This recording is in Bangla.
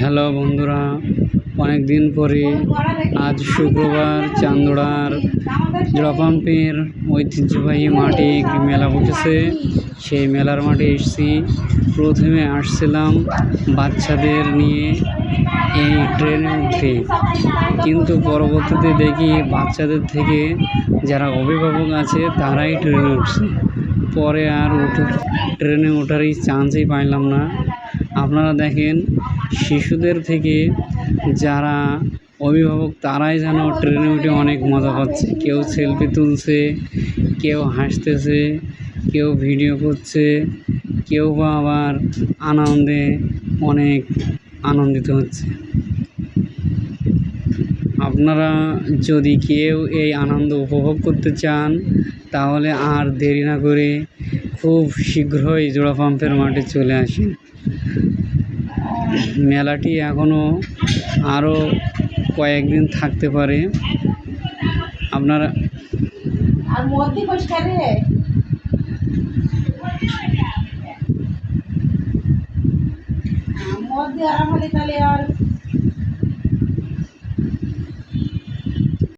হ্যালো বন্ধুরা অনেক দিন পরে আজ শুক্রবার চান্দোড়ার জোড়া ঐতিহ্যবাহী মাঠে একটি মেলা বসেছে। সেই মেলার মাঠে এসেছি। প্রথমে আসছিলাম বাচ্চাদের নিয়ে এই ট্রেনে উঠে কিন্তু পরবর্তীতে দেখি বাচ্চাদের থেকে যারা অভিভাবক আছে, তারাই ট্রেনে উঠছে। পরে আর উঠে ট্রেনে ওঠারই চান্সই পাইলাম না। আপনারা দেখেন, শিশুদের থেকে যারা অভিভাবক, তারাই যেন ট্রেনে উঠে অনেক মজা পাচ্ছে। কেউ সেলফি তুলছে, কেউ হাসতেছে, কেউ ভিডিও করছে, কেউ বা আবার আনন্দে অনেক আনন্দিত হচ্ছে। আপনারা যদি কেউ এই আনন্দ উপভোগ করতে চান, তাহলে আর দেরি না করে খুব শীঘ্রই জোড়া পাম্পের মাঠে চলে আসেন মেলাটি এখনও আরও কয়েকদিন থাকতে পারে। আপনারা আর